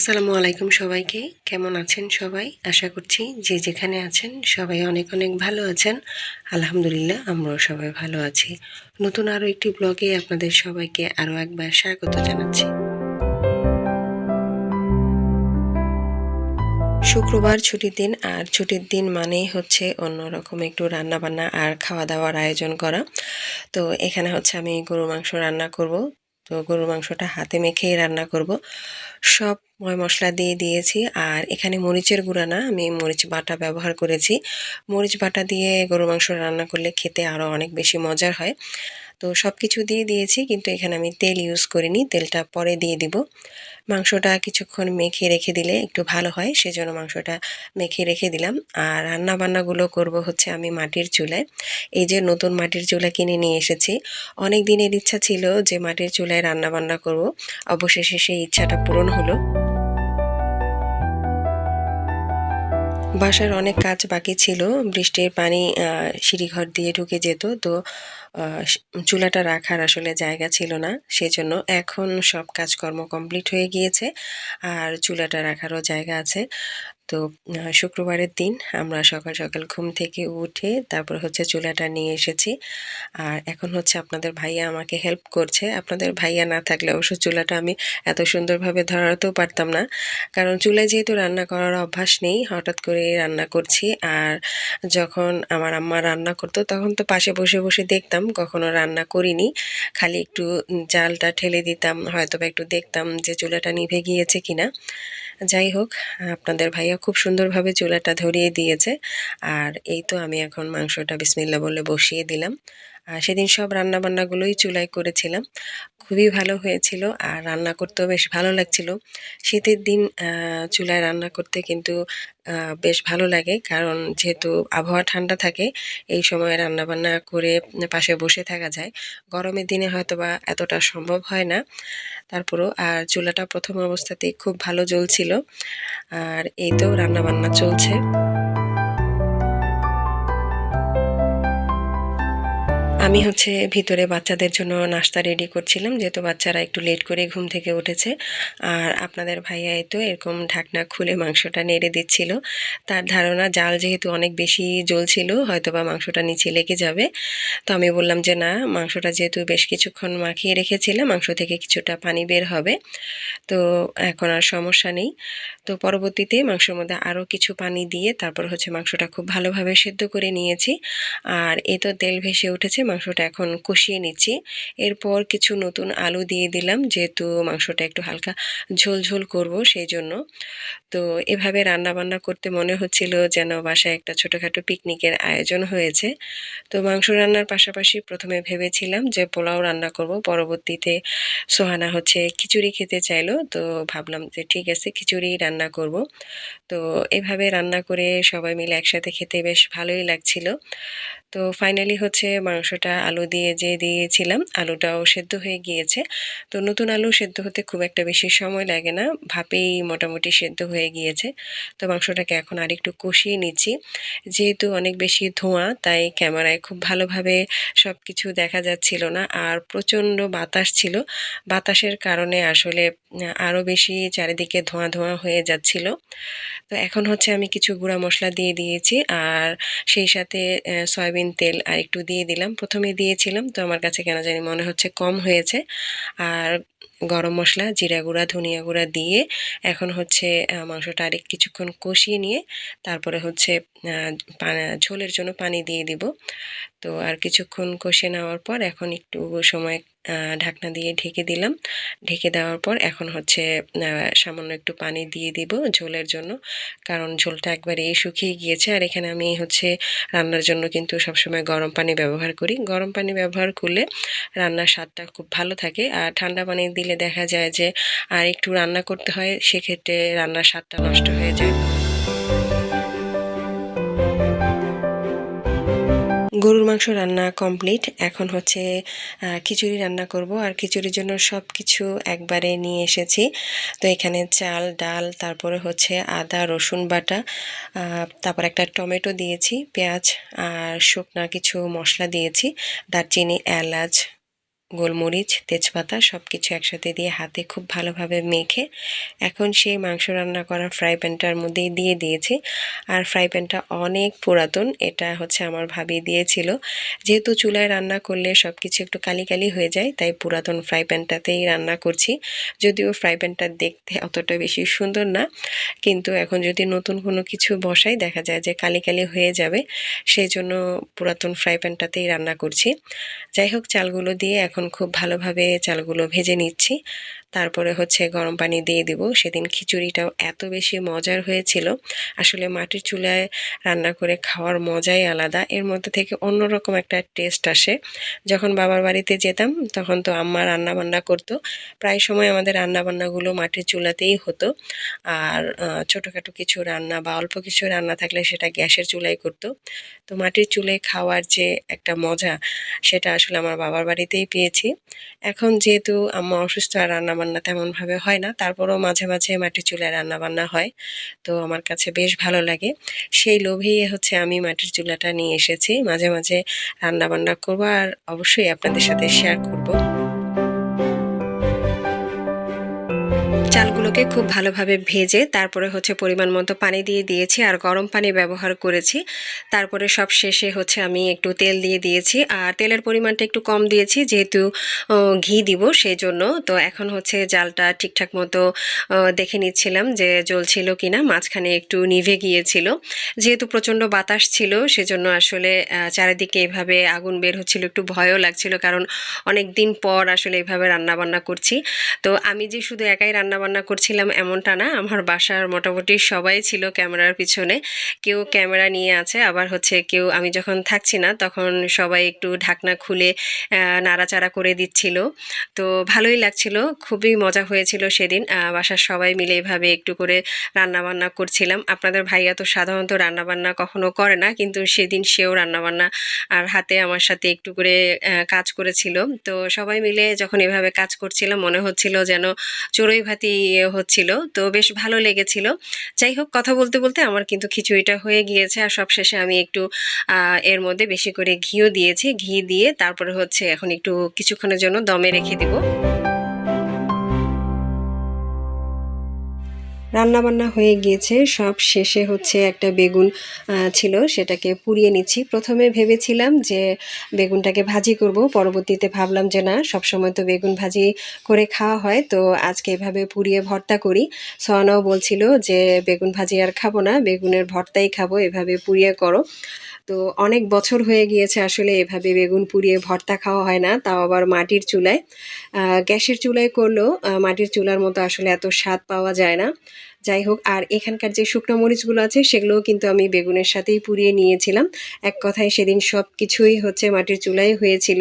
আসসালামু আলাইকুম সবাইকে। কেমন আছেন সবাই? আশা করছি যে যেখানে আছেন সবাই অনেক অনেক ভালো আছেন। আলহামদুলিল্লাহ, আমরাও সবাই ভালো আছি। নতুন আরও একটি ব্লগে আপনাদের সবাইকে আরও একবার স্বাগত জানাচ্ছি। শুক্রবার ছুটির দিন, আর ছুটির দিন মানেই হচ্ছে অন্যরকম একটু রান্না বান্না আর খাওয়া দাওয়ার আয়োজন করা। তো এখানে হচ্ছে আমি গরু মাংস রান্না করব। তো গরুর মাংসটা হাতে মেখেই রান্না করব। সব ময় মশলা দিয়ে দিয়েছি। আর এখানে মরিচের গুঁড়া না, আমি মরিচ বাটা ব্যবহার করেছি। মরিচ বাটা দিয়ে গরু মাংস রান্না করলে খেতে আরও অনেক বেশি মজার হয়। তো সব কিছু দিয়ে দিয়েছি, কিন্তু এখানে আমি তেল ইউজ করিনি, তেলটা পরে দিয়ে দিব। মাংসটা কিছুক্ষণ মেখে রেখে দিলে একটু ভালো হয়, সেজন্য মাংসটা মেখে রেখে দিলাম। আর রান্না বান্নাগুলো করব হচ্ছে আমি মাটির চুলায়। এই যে নতুন মাটির চুলা কিনে নিয়ে এসেছি, অনেক দিনের ইচ্ছা ছিল যে মাটির চুলায় রান্না বান্না করব, অবশেষে সেই ইচ্ছাটা পূরণ হলো। বাসার অনেক কাজ বাকি ছিল। বৃষ্টির পানি সিঁড়িঘর দিয়ে ঢুকে যেত। তো চুলাটা রাখার আসলে জায়গা ছিল না। সেজন্য এখন সব কাজকর্ম কমপ্লিট হয়ে গিয়েছে। আর চুলাটা রাখারও জায়গা আছে। তো শুক্রবারের দিন আমরা সকাল সকাল ঘুম থেকে উঠে তারপর হচ্ছে চুলাটা নিয়ে এসেছি। আর এখন হচ্ছে আপনাদের ভাইয়া আমাকে হেল্প করছে। আপনাদের ভাইয়া না থাকলে অবশ্য চুলাটা আমি এত সুন্দরভাবে ধরাতেও পারতাম না। কারণ চুলায় যেহেতু রান্না করার অভ্যাস নেই, হঠাৎ করে রান্না করছি। আর যখন আমার আম্মা রান্না করতো তখন তো পাশে বসে বসে দেখতাম, কখনো রান্না করিনি। খালি একটু জালটা ঠেলে দিতাম হয়তো বা একটু দেখতাম যে চুলাটা নিভে গিয়েছে কিনা। যাই হোক, আপনাদের ভাইয়া খুব সুন্দরভাবে চুলাটা ধরিয়ে দিয়েছে। আর এই তো আমি এখন মাংসটা বিসমিল্লা বলে বসিয়ে দিলাম। সেদিন সব রান্না বান্নাগুলোই চুলায় করেছিলাম। খুবই ভালো হয়েছিল আর রান্না করতেও বেশ ভালো লাগছিল। শীতের দিন চুলায় রান্না করতে কিন্তু বেশ ভালো লাগে কারণ যেহেতু আবহাওয়া ঠান্ডা থাকে, এই সময় রান্না বান্না করে পাশে বসে থাকা যায়। গরমের দিনে হয়তো বা এতটা সম্ভব হয় না। তারপরও আর চুলাটা প্রথম অবস্থাতেই খুব ভালো জ্বলছিল। আর এই তো রান্না বান্না চলছে। আমি হচ্ছে ভিতরে বাচ্চাদের জন্য নাস্তা রেডি করছিলাম, যেহেতু বাচ্চারা একটু লেট করে ঘুম থেকে উঠেছে। আর আপনাদের ভাইয়া তো এরকম ঢাকনা খুলে মাংসটা নেড়ে দিচ্ছিল। তার ধারণা জাল যেহেতু অনেক বেশি জ্বলছিল হয়তো বা মাংসটা নিচে লেগে যাবে। তো আমি বললাম যে না, মাংসটা যেহেতু বেশ কিছুক্ষণ মাখিয়ে রেখেছিলাম, মাংস থেকে কিছুটা পানি বের হবে। তো এখন আর সমস্যা নেই। তো পরবর্তীতে মাংসের মধ্যে আরও কিছু পানি দিয়ে তারপর হচ্ছে মাংসটা খুব ভালোভাবে সেদ্ধ করে নিয়েছি। আর এ তো তেল ভেসে উঠেছে মাংসটা এখন কষিয়ে নিচ্ছি। এরপর কিছু নতুন আলু দিয়ে দিলাম, যেহেতু মাংসটা একটু হালকা ঝোল ঝোল করব সেই জন্য তো এভাবে রান্না বান্না করতে মনে হচ্ছিল যেন বাসায় একটা ছোটোখাটো পিকনিকের আয়োজন হয়েছে। তো মাংস রান্নার পাশাপাশি প্রথমে ভেবেছিলাম যে পোলাও রান্না করব, পরবর্তীতে সোহানা হচ্ছে খিচুড়ি খেতে চাইলো, তো ভাবলাম যে ঠিক আছে খিচুড়ি রান্না করব। তো এভাবে রান্না করে সবাই মিলে একসাথে খেতে বেশ ভালোই লাগছিল। তো ফাইনালি হচ্ছে মাংসটা আলু দিয়ে যে দিয়েছিলাম, আলুটাও সেদ্ধ হয়ে গিয়েছে। তো নতুন আলু সেদ্ধ হতে খুব একটা বেশি সময় লাগে না, ভাপেই মোটামুটি সেদ্ধ হয়ে গিয়েছে। তো মাংসটাকে এখন আরেকটু কষিয়ে নিচ্ছি। যেহেতু অনেক বেশি ধোঁয়া, তাই ক্যামেরায় খুব ভালোভাবে সব কিছু দেখা যাচ্ছিল না, আর প্রচণ্ড বাতাস ছিল। বাতাসের কারণে আসলে আরও বেশি চারিদিকে ধোঁয়া ধোঁয়া হয়ে যাচ্ছিল। তো এখন হচ্ছে আমি কিছু গুঁড়া মশলা দিয়ে দিয়েছি, আর সেই সাথে সয়াবিন তেল আর একটু দিয়ে দিলাম। প্রথমে দিয়েছিলাম, তো আমার কাছে কেন জানি মনে হচ্ছে কম হয়েছে। আর গরম মশলা, জিরা গুঁড়া, ধনিয়া গুঁড়া দিয়ে এখন হচ্ছে মাংসটা আরেক কিছুক্ষণ কষিয়ে নিয়ে তারপরে হচ্ছে ঝোলের জন্য পানি দিয়ে দিব। তো আর কিছুক্ষণ কষে নেওয়ার পর এখন একটু সময় ঢাকনা দিয়ে ঢেকে দিলাম। ঢেকে দেওয়ার পর এখন হচ্ছে সামান্য একটু পানি দিয়ে দিব ঝোলের জন্য। কারণ ঝোলটা একবারে শুকিয়ে গিয়েছে। আর এখানে আমি হচ্ছে রান্নার জন্য কিন্তু সবসময় গরম পানি ব্যবহার করি। গরম পানি ব্যবহার করলে রান্নার স্বাদটা খুব ভালো থাকে। আর ঠান্ডা পানি দিলে দেখা যায় যে আর একটু রান্না করতে হয়, সেক্ষেত্রে রান্নার স্বাদটা নষ্ট হয়ে যায়। গরুর মাংস রান্না কমপ্লিট এখন হচ্ছে খিচুড়ি রান্না করব। আর খিচুড়ির জন্য সব কিছু একবারে নিয়ে এসেছি। তো এখানে চাল, ডাল, তারপরে হচ্ছে আদা, রসুন বাটা তারপর একটা টমেটো দিয়েছি, পেঁয়াজ আর শুকনা কিছু মশলা দিয়েছি, দারচিনি, এলাচ গোলমরিচ, তেজপাতা সব কিছু একসাথে দিয়ে হাতে খুব ভালোভাবে মেখে এখন সেই মাংস রান্না করা ফ্রাই প্যানটার মধ্যেই দিয়ে দিয়েছি। আর ফ্রাই প্যানটা অনেক পুরাতন, এটা হচ্ছে আমার ভাবি দিয়েছিল। যেহেতু চুলায় রান্না করলে সব কিছু একটু কালি কালি হয়ে যায়, তাই পুরাতন ফ্রাই প্যানটাতেই রান্না করছি। যদিও ফ্রাই প্যানটা দেখতে অতটা বেশি সুন্দর না, কিন্তু এখন যদি নতুন কোনো কিছু বসাই, দেখা যায় যে কালি কালি হয়ে যাবে। সেই জন্য পুরাতন ফ্রাই প্যানটাতেই রান্না করছি। যাই হোক, চালগুলো দিয়ে এখন খুব ভালোভাবে চালগুলো ভেজে নিচ্ছি। তারপরে হচ্ছে গরম পানি দিয়ে দিব। সেদিন খিচুড়িটাও এত বেশি মজার হয়েছিল। আসলে মাটির চুলায় রান্না করে খাওয়ার মজাই আলাদা। এর মধ্যে থেকে অন্যরকম একটা টেস্ট আসে। যখন বাবার বাড়িতে যেতাম, তখন তো আম্মা রান্না বান্না করতো। প্রায় সময় আমাদের রান্না বান্নাগুলো মাটির চুলাতেই হতো। আর ছোটোখাটো কিছু রান্না বা অল্প কিছু রান্না থাকলে সেটা গ্যাসের চুলায় করতো। তো মাটির চুলায় খাওয়ার যে একটা মজা, সেটা আসলে আমার বাবার বাড়িতেই পেয়েছি। এখন যেহেতু আম্মা অসুস্থ আর রান্না রান্নাবান্না তেমনভাবে হয় না। তারপরও মাঝে মাঝে মাটির চুলায় রান্নাবান্না হয়। তো আমার কাছে বেশ ভালো লাগে। সেই লোভেই হচ্ছে আমি মাটির চুলাটা নিয়ে এসেছি। মাঝে মাঝে রান্নাবান্না করব আর অবশ্যই আপনাদের সাথে শেয়ার করব। চালগুলোকে খুব ভালোভাবে ভেজে তারপরে হচ্ছে পরিমাণ মতো পানি দিয়ে দিয়েছি আর গরম পানি ব্যবহার করেছি। তারপরে সব শেষে হচ্ছে আমি একটু তেল দিয়ে দিয়েছি আর তেলের পরিমাণটা একটু কম দিয়েছি যেহেতু ঘি দিব সেই জন্য তো এখন হচ্ছে জালটা ঠিকঠাক মতো দেখে নিচ্ছিলাম যে জ্বলছিল কি না মাঝখানে একটু নিভে গিয়েছিল। যেহেতু প্রচণ্ড বাতাস ছিল সেজন্য আসলে চারিদিকে এভাবে আগুন বের হচ্ছিল, একটু ভয়ও লাগছিল কারণ অনেক দিন পর আসলে এভাবে রান্নাবান্না করছি। তো আমি যে শুধু একাই রান্না রান্নাবান্না করছিলাম এমনটা না। আমার বাসার মোটামুটি সবাই ছিল ক্যামেরার পিছনে। কেউ ক্যামেরা নিয়ে আছে, আবার হচ্ছে কেউ, আমি যখন থাকছি না, তখন সবাই একটু ঢাকনা খুলে নাড়াচাড়া করে দিচ্ছিল। তো ভালোই লাগছিল, খুবই মজা হয়েছিল সেদিন। বাসার সবাই মিলে এভাবে একটু করে রান্নাবান্না করছিলাম। আপনাদের ভাইয়া তো সাধারণত রান্নাবান্না কখনো করে না, কিন্তু সেদিন সেও রান্নাবান্না আর হাতে আমার সাথে একটু করে কাজ করেছিল। তো সবাই মিলে যখন এভাবে কাজ করছিলাম, মনে হচ্ছিল যেন চড়ুই ভাতি হচ্ছিল, তো বেশ ভালো লেগেছিল। যাই হোক, কথা বলতে বলতে আমার কিন্তু খিচুড়িটা হয়ে গিয়েছে আর সবশেষে আমি একটু এর মধ্যে বেশি করে ঘিও দিয়েছি। ঘি দিয়ে তারপরে হচ্ছে এখন একটু কিছুক্ষণের জন্য দমে রেখে দেবো। রান্নাবান্না হয়ে গিয়েছে, সব শেষে হচ্ছে একটা বেগুন ছিল, সেটাকে পুড়িয়ে নিচ্ছি। প্রথমে ভেবেছিলাম যে বেগুনটাকে ভাজি করব, পরবর্তীতে ভাবলাম যে না, সবসময় তো বেগুন ভাজি করে খাওয়া হয়, তো আজকে এভাবে পুড়িয়ে ভর্তা করি। সোয়ানাও বলছিল যে, বেগুন ভাজি আর খাব না, বেগুনের ভর্তাই খাব, এভাবে পুড়িয়ে করো। তো অনেক বছর হয়ে গিয়েছে আসলে এভাবে বেগুন পুড়িয়ে ভর্তা খাওয়া হয় না, তাও আবার মাটির চুলায়। গ্যাসের চুলায় করলেও মাটির চুলার মতো আসলে এত স্বাদ পাওয়া যায় না। যাই হোক, আর এখানকার যে শুকনো মরিচগুলো আছে, সেগুলোও কিন্তু আমি বেগুনের সাথেই পুড়িয়ে নিয়েছিলাম। এক কথায় সেদিন সব কিছুই হচ্ছে মাটির চুলাই হয়েছিল।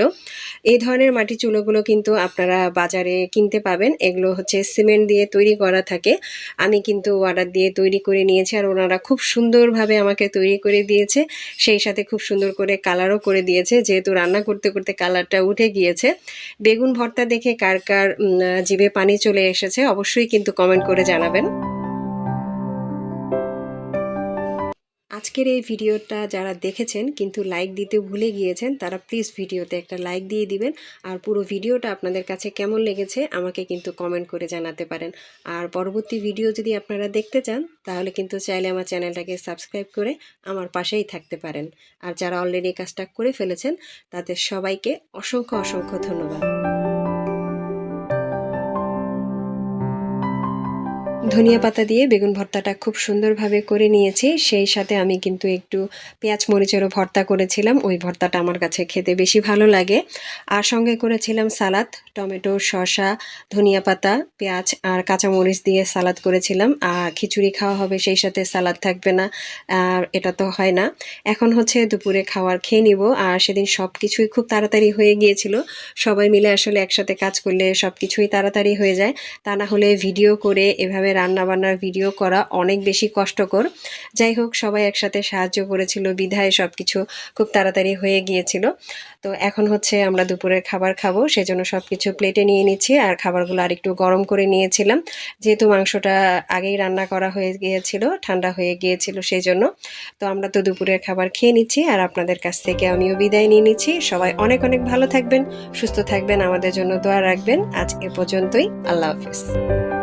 এই ধরনের মাটির চুলোগুলো কিন্তু আপনারা বাজারে কিনতে পাবেন। এগুলো হচ্ছে সিমেন্ট দিয়ে তৈরি করা থাকে। আমি কিন্তু অর্ডার দিয়ে তৈরি করে নিয়েছি আর ওনারা খুব সুন্দরভাবে আমাকে তৈরি করে দিয়েছে। সেই সাথে খুব সুন্দর করে কালারও করে দিয়েছে। যেহেতু রান্না করতে করতে কালারটা উঠে গিয়েছে। বেগুন ভর্তা দেখে কার কার জিভে পানি চলে এসেছে, অবশ্যই কিন্তু কমেন্ট করে জানাবেন। আজকের এই ভিডিওটা যারা দেখেছেন কিন্তু লাইক দিতে ভুলে গিয়েছেন, তারা প্লিজ ভিডিওতে একটা লাইক দিয়ে দিবেন। আর পুরো ভিডিওটা আপনাদের কাছে কেমন লেগেছে আমাকে কিন্তু কমেন্ট করে জানাতে পারেন। আর পরবর্তী ভিডিও যদি আপনারা দেখতে চান, তাহলে কিন্তু চাইলে আমার চ্যানেলটাকে সাবস্ক্রাইব করে আমার পাশেই থাকতে পারেন। আর যারা অলরেডি কাজটা করে ফেলেছেন, তাদের সবাইকে অসংখ্য অসংখ্য ধন্যবাদ। ধনিয়া পাতা দিয়ে বেগুন ভর্তাটা খুব সুন্দরভাবে করে নিয়েছি। সেই সাথে আমি কিন্তু একটু পেঁয়াজ মরিচেরও ভর্তা করেছিলাম। ওই ভর্তাটা আমার কাছে খেতে বেশি ভালো লাগে। আর সঙ্গে করেছিলাম সালাদ, টমেটো, শসা, ধনিয়া পাতা, পেঁয়াজ আর কাঁচামরিচ দিয়ে সালাদ করেছিলাম। আর খিচুড়ি খাওয়া হবে, সেই সাথে সালাদ থাকবে না। আর এটা তো হয় না। এখন হচ্ছে দুপুরে খাওয়ার খেয়ে নিব। আর সেদিন সব কিছুই খুব তাড়াতাড়ি হয়ে গিয়েছিল। সবাই মিলে আসলে একসাথে কাজ করলে সব কিছুই তাড়াতাড়ি হয়ে যায়। তা না হলে ভিডিও করে এভাবে রান্নাবান্নার ভিডিও করা অনেক বেশি কষ্টকর। যাই হোক, সবাই একসাথে সাহায্য করেছিল, বিধায় সব কিছু খুব তাড়াতাড়ি হয়ে গিয়েছিল। তো এখন হচ্ছে আমরা দুপুরের খাবার খাব, সেজন্য সব কিছু প্লেটে নিয়ে নিচ্ছি, আর খাবারগুলো আরেকটু গরম করে নিয়েছিলাম। যেহেতু মাংসটা আগেই রান্না করা হয়ে গিয়েছিল, ঠান্ডা হয়ে গিয়েছিল সেই জন্য তো আমরা তো দুপুরের খাবার খেয়ে নিচ্ছি, আর আপনাদের কাছ থেকে আমিও বিদায় নিয়ে নিচ্ছি। সবাই অনেক অনেক ভালো থাকবেন, সুস্থ থাকবেন, আমাদের জন্য দোয়া রাখবেন। আজ এ পর্যন্তই, আল্লাহ হাফিজ।